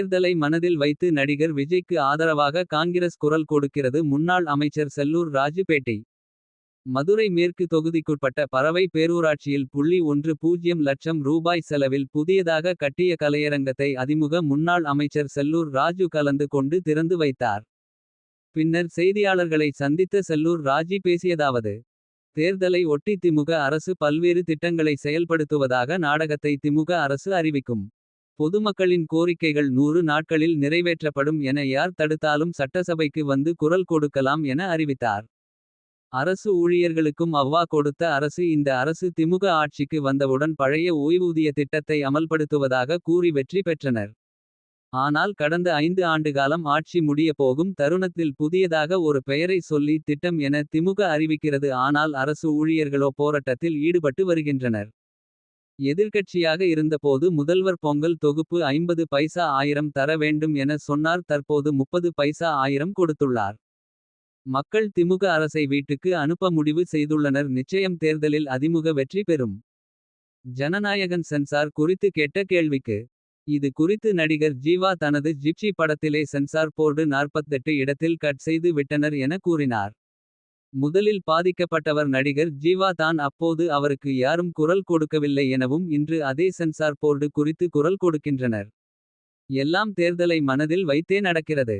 தேர்தலை மனதில் வைத்து நடிகர் விஜய்க்கு ஆதரவாக காங்கிரஸ் குரல் கொடுக்கிறது முன்னாள் அமைச்சர் செல்லூர் ராஜு பேட்டி. மதுரை மேற்கு தொகுதிக்குட்பட்ட பறவை பேரூராட்சியில் புள்ளி ஒன்று பூஜ்யம் லட்சம் ரூபாய் செலவில் புதியதாக கட்டிய கலையரங்கத்தை அதிமுக முன்னாள் அமைச்சர் செல்லூர் ராஜு கலந்து கொண்டு திறந்து வைத்தார். பின்னர் செய்தியாளர்களை சந்தித்த செல்லூர் ராஜி பேசியதாவது. தேர்தலை ஒட்டி திமுக அரசு பல்வேறு திட்டங்களை செயல்படுத்துவதாக நாடகத்தை திமுக அரசு அறிவிக்கும். பொதுமக்களின் கோரிக்கைகள் நூறு நாட்களில் நிறைவேற்றப்படும் என யார் தடுத்தாலும் சட்டசபைக்கு வந்து குரல் கொடுக்கலாம் என அறிவித்தார். அரசு ஊழியர்களுக்கும் அவ்வா கொடுத்த அரசு இந்த அரசு திமுக ஆட்சிக்கு வந்தவுடன் பழைய ஓய்வூதிய திட்டத்தை அமல்படுத்துவதாக கூறி வெற்றி பெற்றனர். ஆனால் கடந்த ஐந்து ஆண்டுகாலம் ஆட்சி முடிய போகும் தருணத்தில் புதியதாக ஒரு பெயரை சொல்லி திட்டம் என திமுக அறிவிக்கிறது ஆனால் அரசு ஊழியர்களோ போராட்டத்தில் ஈடுபட்டு வருகின்றனர். எதிர்க்கட்சியாக இருந்தபோது முதல்வர் பொங்கல் தொகுப்பு ஐம்பது பைசா ஆயிரம் தர வேண்டும் என சொன்னார் தற்போது முப்பது பைசா ஆயிரம் கொடுத்துள்ளார். மக்கள் திமுக அரசை வீட்டுக்கு அனுப்ப முடிவு செய்துள்ளனர் நிச்சயம் தேர்தலில் அதிமுக வெற்றி பெறும். ஜனநாயகன் சென்சார் குறித்து கேட்ட கேள்விக்கு. இது குறித்து நடிகர் ஜீவா தனது ஜிப்சி படத்திலே சென்சார் போர்டு 48 இடத்தில் கட் செய்து விட்டனர் என கூறினார். முதலில் பாதிக்கப்பட்டவர் நடிகர் ஜீவா தான் அப்போது அவருக்கு யாரும் குரல் கொடுக்கவில்லை எனவும் இன்று அதே சென்சார் போர்டு குறித்து குரல் கொடுக்கின்றனர். எல்லாம் தேர்தலை மனதில் வைத்தே நடக்கிறது.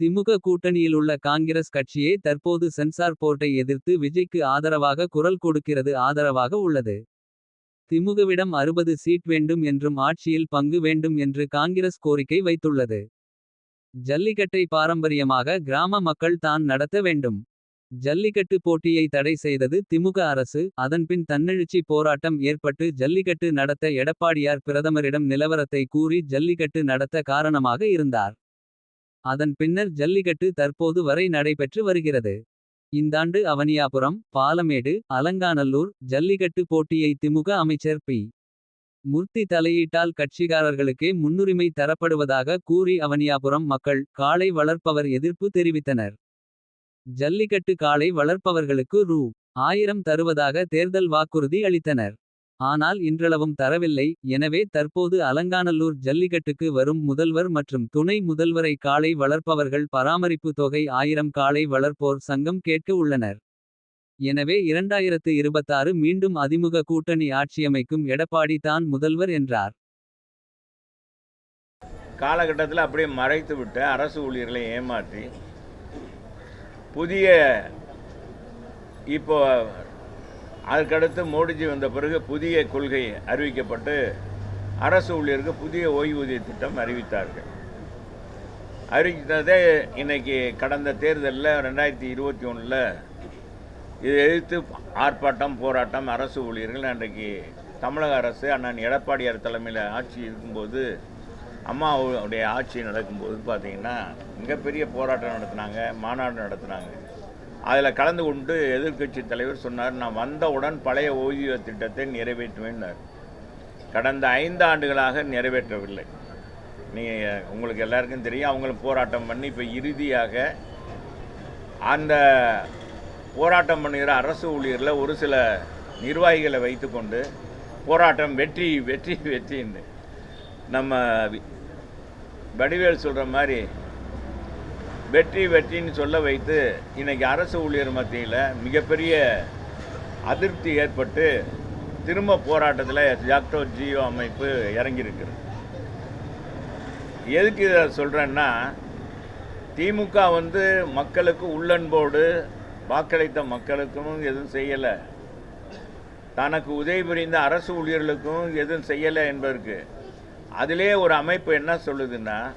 திமுக கூட்டணியிலுள்ள காங்கிரஸ் கட்சியே தற்போது சென்சார் போர்ட்டை எதிர்த்து விஜய்க்கு ஆதரவாக குரல் கொடுக்கிறது ஆதரவாக உள்ளது. திமுகவிடம் 60 சீட் வேண்டும் என்றும் ஆட்சியில் பங்கு வேண்டும் என்று காங்கிரஸ் கோரிக்கை வைத்துள்ளது. ஜல்லிக்கட்டை பாரம்பரியமாக கிராம மக்கள் தான் நடத்த வேண்டும். ஜல்லிக்கட்டு போட்டியை தடை செய்தது திமுக அரசு அதன்பின் தன்னெழுச்சி போராட்டம் ஏற்பட்டு ஜல்லிக்கட்டு நடத்த எடப்பாடியார் பிரதமரிடம் நிலவரத்தை கூறி ஜல்லிக்கட்டு நடத்த காரணமாக இருந்தார். அதன் பின்னர் ஜல்லிக்கட்டு தற்போது வரை நடைபெற்று வருகிறது. இந்தாண்டு அவனியாபுரம் பாலமேடு அலங்காநல்லூர் ஜல்லிக்கட்டு போட்டியை திமுக அமைச்சர் பி. முர்த்தி தலையீட்டால் கட்சிகாரர்களுக்கே முன்னுரிமை தரப்படுவதாக கூறி அவனியாபுரம் மக்கள் காளை வளர்ப்பவர் எதிர்ப்பு தெரிவித்தனர். ஜல்லிக்கட்டு காளை வளர்ப்பவர்களுக்கு ரூ. ஆயிரம் தருவதாக தேர்தல் வாக்குறுதி அளித்தனர். ஆனால் இன்றளவும் தரவில்லை எனவே தற்போது அலங்காநல்லூர் ஜல்லிக்கட்டுக்கு வரும் முதல்வர் மற்றும் துணை முதல்வரை காளை வளர்ப்பவர்கள் பராமரிப்பு தொகை ஆயிரம் காளை வளர்ப்போர் சங்கம் கேட்க உள்ளனர். எனவே 2026 மீண்டும் அதிமுக கூட்டணி ஆட்சியமைக்கும் எடப்பாடி தான் முதல்வர் என்றார். காலகட்டத்தில் அப்படியே மறைத்து விட்டு அரசு ஊழியர்களை ஏமாற்றி புதிய இப்போ அதுக்கடுத்து மோடிஜி வந்த பிறகு புதிய கொள்கை அறிவிக்கப்பட்டு அரசு ஊழியருக்கு புதிய ஓய்வூதிய திட்டம் அறிவித்தார்கள். அறிவித்ததே இன்னைக்கு கடந்த தேர்தலில் ரெண்டாயிரத்தி இருபத்தி ஒன்றில் இதை எதிர்த்து ஆர்ப்பாட்டம் போராட்டம் அரசு ஊழியர்கள் அன்றைக்கு தமிழக அரசு அண்ணன் எடப்பாடியார் தலைமையில் ஆட்சி இருக்கும்போது அம்மாவுடைய ஆட்சி நடக்கும்போது பார்த்தீங்கன்னா மிகப்பெரிய போராட்டம் நடத்தினாங்க மாநாடு நடத்தினாங்க. அதில் கலந்து கொண்டு எதிர்க்கட்சி தலைவர் சொன்னார் நான் வந்தவுடன் பழைய ஓய்வூதிய திட்டத்தை நிறைவேற்றுவேன்னார். கடந்த ஐந்து ஆண்டுகளாக நிறைவேற்றவில்லை. நீங்கள் உங்களுக்கு எல்லாருக்கும் தெரியும் அவங்களும் போராட்டம் பண்ணி இப்போ இறுதியாக அந்த போராட்டம் பண்ணுகிற அரசு ஊழியரில் ஒரு சில நிர்வாகிகளை வைத்துக்கொண்டு போராட்டம் வெற்றி வெற்றி வெற்றின்னு நம்ம வடிவேல் சொல்கிற மாதிரி வெற்றி வெற்றின்னு சொல்ல வைத்து இன்றைக்கி அரசு ஊழியர் மத்தியில் மிகப்பெரிய அதிருப்தி ஏற்பட்டு திரும்ப போராட்டத்தில் ஜாக்டோ ஜியோ அமைப்பு இறங்கியிருக்கிறது. எதுக்கு இதை சொல்கிறேன்னா திமுக வந்து மக்களுக்கு உள்ளன்போடு வாக்களித்த மக்களுக்கும் எதுவும் செய்யலை. தனக்கு உதவி புரிந்த அரசு ஊழியர்களுக்கும் எதுவும் செய்யலை என்பதற்கு அதிலே ஒரு அமைப்பு என்ன சொல்லுதுன்னா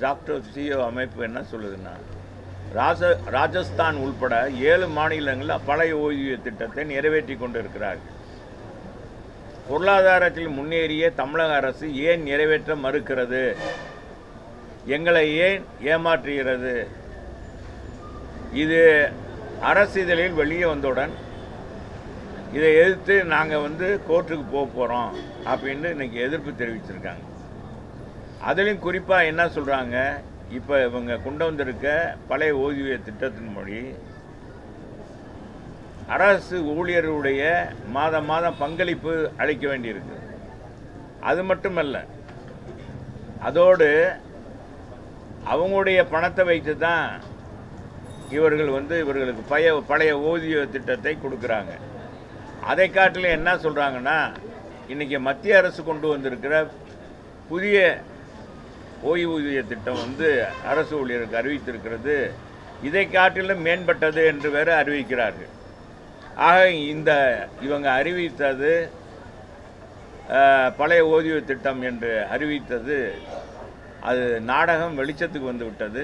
டாக்டர் சிஓ அமைப்பு என்ன சொல்லுதுன்னா ராஜ ராஜஸ்தான் உள்பட ஏழு மாநிலங்களில் பழைய ஓய்வூதிய திட்டத்தை நிறைவேற்றி கொண்டிருக்கிறார்கள். பொருளாதாரத்தில் முன்னேறிய தமிழக அரசு ஏன் நிறைவேற்ற மறுக்கிறது? எங்களை ஏன் ஏமாற்றுகிறது? இது அரசிதழில் வெளியே வந்தவுடன் இதை எதிர்த்து நாங்கள் வந்து கோர்ட்டுக்கு போக போகிறோம் அப்படின்னு இன்னைக்கு எதிர்ப்பு தெரிவிச்சிருக்காங்க. அதுலேயும் குறிப்பாக என்ன சொல்கிறாங்க இப்போ இவங்க கொண்டு வந்திருக்க பழைய ஓய்வூதிய திட்டத்தின் மொழி அரசு ஊழியர்களுடைய மாதம் மாதம் பங்களிப்பு அளிக்க வேண்டியிருக்கு. அது மட்டுமல்ல அதோடு அவங்களுடைய பணத்தை வைத்து தான் இவர்கள் வந்து இவர்களுக்கு பழைய பழைய ஓய்வூதிய திட்டத்தை கொடுக்குறாங்க. அதை காட்டிலும் என்ன சொல்கிறாங்கன்னா இன்றைக்கி மத்திய அரசு கொண்டு வந்திருக்கிற புதிய ஓய்வூதிய திட்டம் வந்து அரசு ஊழியருக்கு அறிவித்திருக்கிறது. இதை காட்டிலும் மேம்பட்டது என்று வேறு அறிவிக்கிறார்கள். ஆக இந்த இவங்க அறிவித்தது பழைய ஓய்வு திட்டம் என்று அறிவித்தது. அது நாடகம் வெளிச்சத்துக்கு வந்து விட்டது.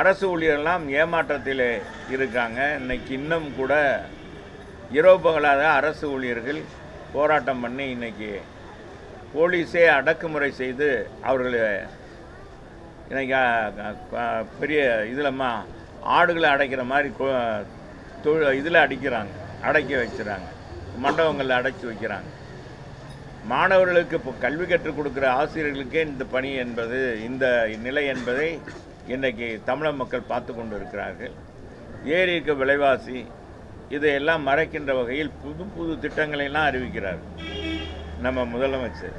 அரசு ஊழியர்லாம் ஏமாற்றத்தில் இருக்காங்க. இன்னைக்கு இன்னும் கூட இரவு பகலாக அரசு ஊழியர்கள் போராட்டம் பண்ணி இன்னைக்கு போலீஸே அடக்குமுறை செய்து அவர்களை இன்றைக்கி பெரிய இதில்மா ஆடுகளை அடைக்கிற மாதிரி தொழில் இதில் அடிக்கிறாங்க அடக்கி வச்சுறாங்க மண்டபங்களில் அடைச்சி வைக்கிறாங்க. மாணவர்களுக்கு இப்போ கல்வி கற்றுக் கொடுக்குற ஆசிரியர்களுக்கே இந்த பணி என்பது இந்த நிலை என்பதை இன்றைக்கி தமிழக மக்கள் பார்த்து கொண்டு இருக்கிறார்கள். ஏறி இருக்க விலைவாசி இதையெல்லாம் மறைக்கின்ற வகையில் புது புது திட்டங்களை எல்லாம் அறிவிக்கிறார் நம்ம முதலமைச்சர்.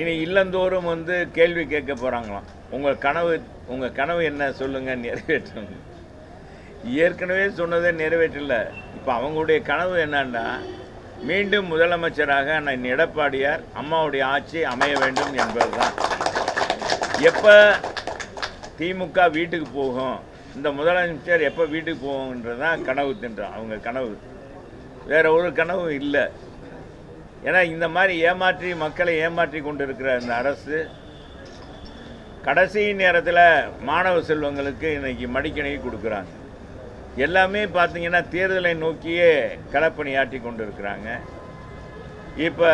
இனி இல்லந்தோறும் வந்து கேள்வி கேட்க போகிறாங்களாம் உங்கள் கனவு உங்கள் கனவு என்ன சொல்லுங்கள் நிறைவேற்றுங்க. ஏற்கனவே சொன்னதை நிறைவேற்றல. இப்போ அவங்களுடைய கனவு என்னன்னா மீண்டும் முதலமைச்சராக நான் எடப்பாடியார் அம்மாவுடைய ஆட்சி அமைய வேண்டும் என்பதுதான். எப்போ திமுக வீட்டுக்கு போகும் இந்த முதலமைச்சர் எப்போ வீட்டுக்கு போகுன்றது தான் கனவு தின்றான் அவங்க கனவு. வேற ஒரு கனவும் இல்லை. ஏன்னா இந்த மாதிரி ஏமாற்றி மக்களை ஏமாற்றி கொண்டு இருக்கிற இந்த அரசு கடைசி நேரத்தில் மாணவ செல்வங்களுக்கு இன்றைக்கி மடிக்கணி கொடுக்குறாங்க. எல்லாமே பார்த்தீங்கன்னா தேர்தலை நோக்கியே களப்பணியாற்றி கொண்டு இருக்கிறாங்க இப்போ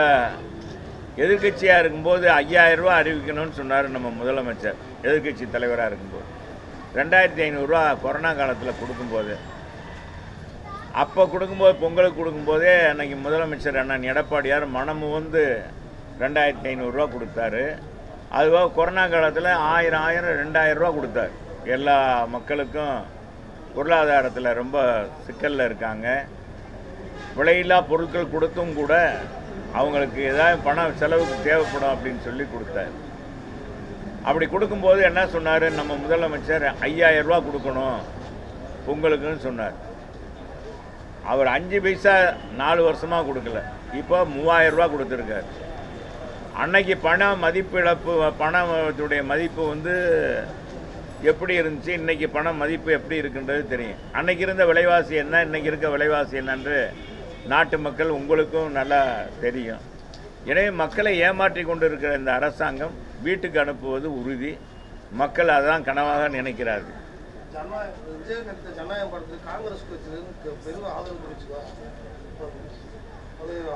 எதிர்க்கட்சியாக இருக்கும்போது ஐயாயிரம் ரூபா அறிவிக்கணும்னு சொன்னார் நம்ம முதலமைச்சர் எதிர்க்கட்சி தலைவராக இருக்கும்போது. ரெண்டாயிரத்தி ஐநூறுரூவா கொரோனா காலத்தில் கொடுக்கும்போது அப்போ கொடுக்கும்போது பொங்கலுக்கு கொடுக்கும்போதே அன்றைக்கி முதலமைச்சர் அண்ணன் எடப்பாடியார் மனமு வந்து ரெண்டாயிரத்தி ஐநூறுரூவா கொடுத்தாரு. அதுபோக கொரோனா காலத்தில் ஆயிரம் ஆயிரம் ரெண்டாயிரம் ரூபா கொடுத்தார். எல்லா மக்களுக்கும் பொருளாதாரத்தில் ரொம்ப சிக்கலில் இருக்காங்க. விலையில்லா பொருட்கள் கொடுத்தும் கூட அவங்களுக்கு ஏதாவது பணம் செலவுக்கு தேவைப்படும் அப்படின்னு சொல்லி கொடுத்தாரு. அப்படி கொடுக்கும்போது என்ன சொன்னார்? நம்ம முதலமைச்சர் ஐயாயிரம் ரூபா கொடுக்கணும். உங்களுக்குன்னு சொன்னார். அவர் அஞ்சு பைசா நாலு வருஷமாக கொடுக்கல. இப்போ மூவாயிரம் ரூபா கொடுத்துருக்காரு. அன்னைக்கு பண மதிப்பிழப்பு பணத்துடைய மதிப்பு வந்து எப்படி இருந்துச்சு? இன்றைக்கி பண மதிப்பு எப்படி இருக்குன்றது தெரியும். அன்னைக்கு இருந்த விலைவாசி என்ன? இன்னைக்கு இருக்க விலைவாசி என்னன்று நாட்டு மக்கள் உங்களுக்கும் நல்லா தெரியும். எனவே மக்களை ஏமாற்றி கொண்டு இருக்கிற இந்த அரசாங்கம் வீட்டுக்கு அனுப்புவது உறுதி. மக்கள் அதான் கனவாக நினைக்கிறார்கள்.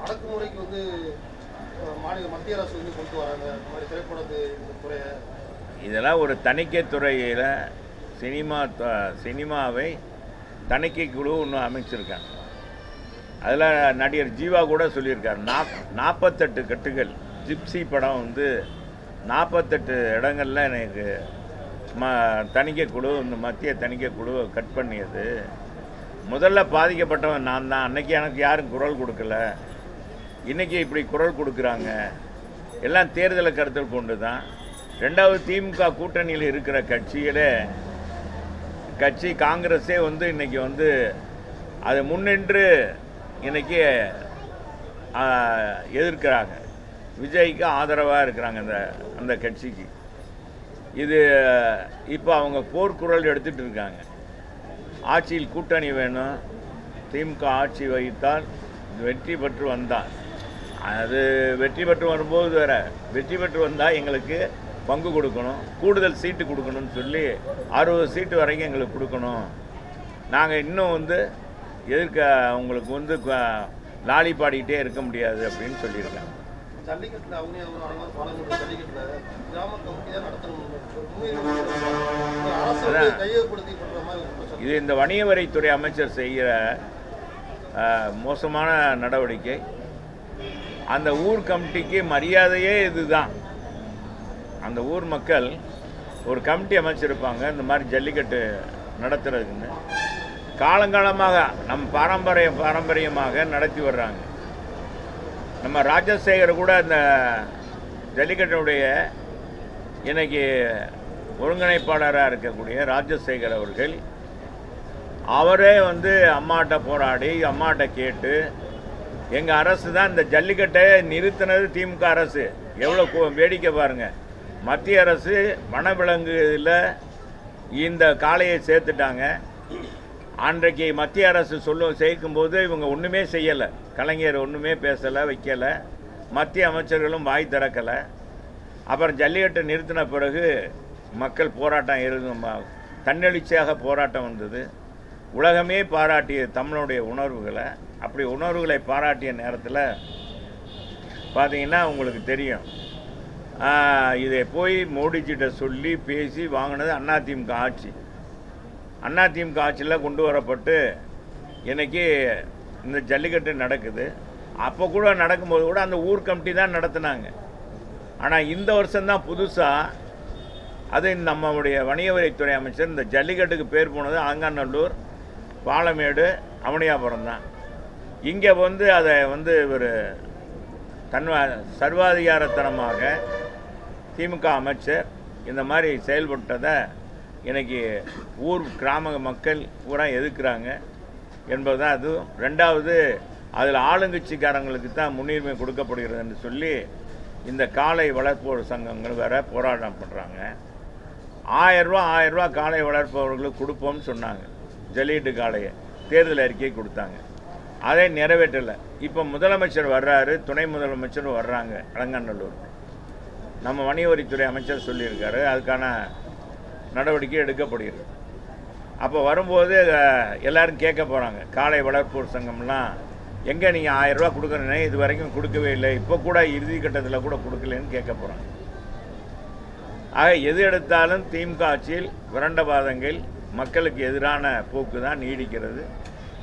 அடக்குமுறைக்கு வந்து மாநில மத்திய அரசு வந்து கொண்டு வராங்க. இந்த மாதிரி திரைப்படத்து துறையை. இதெல்லாம் ஒரு தணிக்கை துறையில் சினிமா சினிமாவை தணிக்கை குழு ஒன்று அமைச்சிருக்காங்க. அதில் நடிகர் ஜீவா கூட சொல்லியிருக்கார். நாப் நாற்பத்தெட்டு கட்டுகள். ஜிப்சி படம் வந்து நாற்பத்தெட்டு இடங்கள்ல எனக்கு ம தணிக்கைக்குழு இந்த மத்திய தணிக்கைக்குழு கட் பண்ணியது. முதல்ல பாதிக்கப்பட்டவன் நான் தான். அன்னைக்கு எனக்கு யாரும் குரல் கொடுக்கல. இன்றைக்கி இப்படி குரல் கொடுக்குறாங்க. எல்லாம் தேர்தலை கருத்தில் கொண்டு தான் ரெண்டாவது திமுக கூட்டணியில் இருக்கிற கட்சிகளே கட்சி காங்கிரஸே வந்து இன்றைக்கி வந்து அது முன்னின்று இன்றைக்கி எதிர்க்கிறாங்க. விஜய்க்கு ஆதரவாக இருக்கிறாங்க அந்த அந்த கட்சிக்கு. இது இப்போ அவங்க போர்க்குரல் எடுத்துகிட்டு இருக்காங்க. ஆட்சியில் கூட்டணி வேணும். திமுக ஆட்சி வகித்தால் வெற்றி பெற்று வந்தால். அது வெற்றி பெற்று வரும்போது வேற வெற்றி பெற்று வந்தால் எங்களுக்கு பங்கு கொடுக்கணும். கூடுதல் சீட்டு கொடுக்கணும்னு சொல்லி அறுபது சீட்டு வரைக்கும் எங்களுக்கு கொடுக்கணும். நாங்கள் இன்னும் வந்து எதிர்க்க உங்களுக்கு வந்து லாலி பாடிக்கிட்டே இருக்க முடியாது அப்படின்னு சொல்லியிருக்காங்க. இது இந்த வணிக வரித்துறை அமைச்சர் செய்கிற மோசமான நடவடிக்கை. அந்த ஊர் கமிட்டிக்கு மரியாதையே இதுதான். அந்த ஊர் மக்கள் ஒரு கமிட்டி அமைச்சிருப்பாங்க இந்த மாதிரி ஜல்லிக்கட்டு நடத்துறதுக்குன்னு காலங்காலமாக நம் பாரம்பரிய பாரம்பரியமாக நடத்தி வர்றாங்க. நம்ம ராஜசேகர் கூட அந்த ஜல்லிக்கட்டுடைய இன்னைக்கு ஒருங்கிணைப்பாளராக இருக்கக்கூடிய ராஜசேகர் அவர்கள் அவரே வந்து அம்மாட்ட போராடி அம்மாட்ட கேட்டு எங்கள் அரசு தான் இந்த ஜல்லிக்கட்டை நிறுத்தினது திமுக அரசு. எவ்வளோ வேடிக்கை பாருங்கள் மத்திய அரசு வனவிலங்குல இந்த காளையை சேர்த்துட்டாங்க. அன்றைக்கு மத்திய அரசு சொல்லும் சேர்க்கும்போது இவங்க ஒன்றுமே செய்யலை. கலைஞர் ஒன்றுமே பேசலை வைக்கலை. மத்திய அமைச்சர்களும் வாய் திறக்கலை. அப்புறம் ஜல்லிக்கட்டை நிறுத்தின பிறகு மக்கள் போராட்டம் இருந்து தன்னெழுச்சியாக போராட்டம் வந்தது. உலகமே பாராட்டிய தமிழனுடைய உணர்வுகளை அப்படி உணர்வுகளை பாராட்டிய நேரத்தில் பார்த்தீங்கன்னா உங்களுக்கு தெரியும். இதை போய் மோடிஜிட்ட சொல்லி பேசி வாங்கினது அதிமுக ஆட்சி. அண்ணா திமுக ஆட்சியில் கொண்டு வரப்பட்டு இன்றைக்கி இந்த ஜல்லிக்கட்டு நடக்குது. அப்போ கூட நடக்கும்போது கூட அந்த ஊர் கமிட்டி தான் நடத்துனாங்க. ஆனால் இந்த வருஷம்தான் புதுசாக அது நம்மளுடைய வணிகவரித்துறை அமைச்சர் இந்த ஜல்லிக்கட்டுக்கு பேர் போனது அலங்காநல்லூர் பாலமேடு அவனியாபுரம் தான். இங்கே வந்து அதை வந்து ஒரு தன்வ சர்வாதிகாரத்தனமாக திமுக அமைச்சர் இந்த மாதிரி செயல்பட்டதை இன்றைக்கி ஊர் கிராம மக்கள் பூரா எதிர்க்கிறாங்க என்பதுதான் அதுவும் ரெண்டாவது அதில் ஆளுங்கட்சிக்காரங்களுக்கு தான் முன்னுரிமை கொடுக்கப்படுகிறதுன்னு சொல்லி இந்த காளை வளர்ப்போர் சங்கங்கள் வேறு போராட்டம் பண்ணுறாங்க ஆயரூவா ஆயரூவா காளை வளர்ப்பவர்களுக்கு கொடுப்போம்னு சொன்னாங்க. ஜல்லிக்கட்டு காளையை தேர்தல் அறிக்கை கொடுத்தாங்க. அதை நிறைவேற்றலை. இப்போ முதலமைச்சர் வர்றாரு துணை முதலமைச்சரும் வர்றாங்க அலங்காநல்லூர் நம்ம வணிகவரித்துறை அமைச்சர் சொல்லியிருக்காரு அதுக்கான நடவடிக்கை எடுக்கப்படுகிறது. அப்போ வரும்போது எல்லோரும் கேட்க போகிறாங்க காளை வளர்ப்போர் சங்கம்லாம் எங்கே நீங்கள் ஆயிரம் ரூபா இது வரைக்கும் கொடுக்கவே இல்லை. இப்போ கூட இறுதி கட்டத்தில் கூட கொடுக்கலன்னு கேட்க போகிறாங்க ஆக எது எடுத்தாலும் திமுக ஆட்சியில் விரண்டவாதங்கள் மக்களுக்கு எதிரான போக்கு தான் நீடிக்கிறது.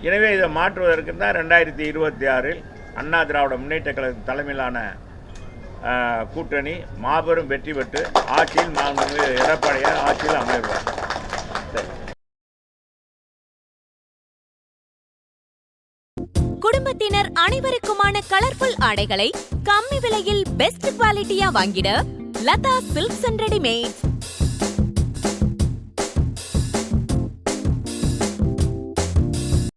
எனவே இதை மாற்றுவதற்கு தான் ரெண்டாயிரத்தி இருபத்தி ஆறில் அண்ணா திராவிட முன்னேற்ற கழக தலைமையிலான கூட்டணி மாபெரும் வெற்றி பெற்று ஆட்சியில் மாண்புமிகு எடப்பாடியார் ஆட்சியில் அமைவார். குடும்பத்தினர் அனைவருக்குமான கலர்ஃபுல் ஆடைகளை கம்மி விலையில் பெஸ்ட் குவாலிட்டியா வாங்கிட லதா சில்க்ஸ் அண்ட் ரெடிமேட்ஸ்